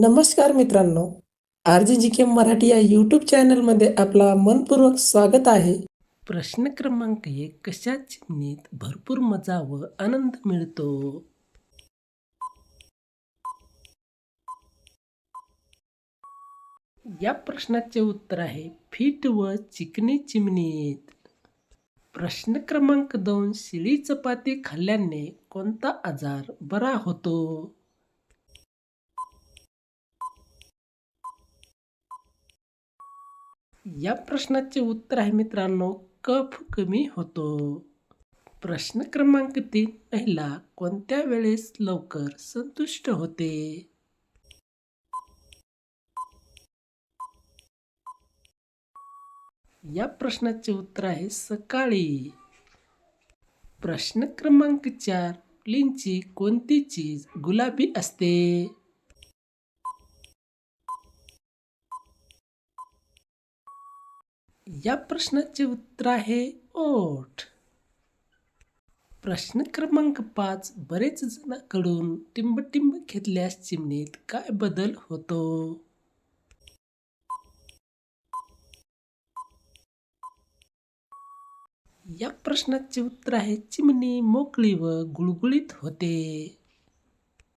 नमस्कार मित्रांनो R G जी के मराठी या यूट्यूब चॅनलमध्ये आपला मनपूर्वक स्वागत आहे. प्रश्न क्रमांक एक कशा चिमणीत भरपूर मजा व आनंद मिळतो? या प्रश्नाचे उत्तर आहे फिट व चिकनी चिमणीत. प्रश्न क्रमांक दोन शिळी चपाती खाल्ल्याने कोणता आजार बरा होतो? या प्रश्नाचे उत्तर आहे मित्रांनो कफ कमी होतो. प्रश्न क्रमांक तीन महिला कोणत्या वेळेस लवकर संतुष्ट होते? या प्रश्नाचे उत्तर आहे सकाळी. प्रश्न क्रमांक चार मुलींची कोणती चीज गुलाबी असते? या प्रश्नाचे उत्तर आहे ओठ. प्रश्न क्रमांक पाच बरेच जणांकडून टिंबटिंब घेतल्यास चिमणीत काय बदल होतो? या प्रश्नाचे उत्तर आहे चिमणी मोकळी व गुळगुळीत होते.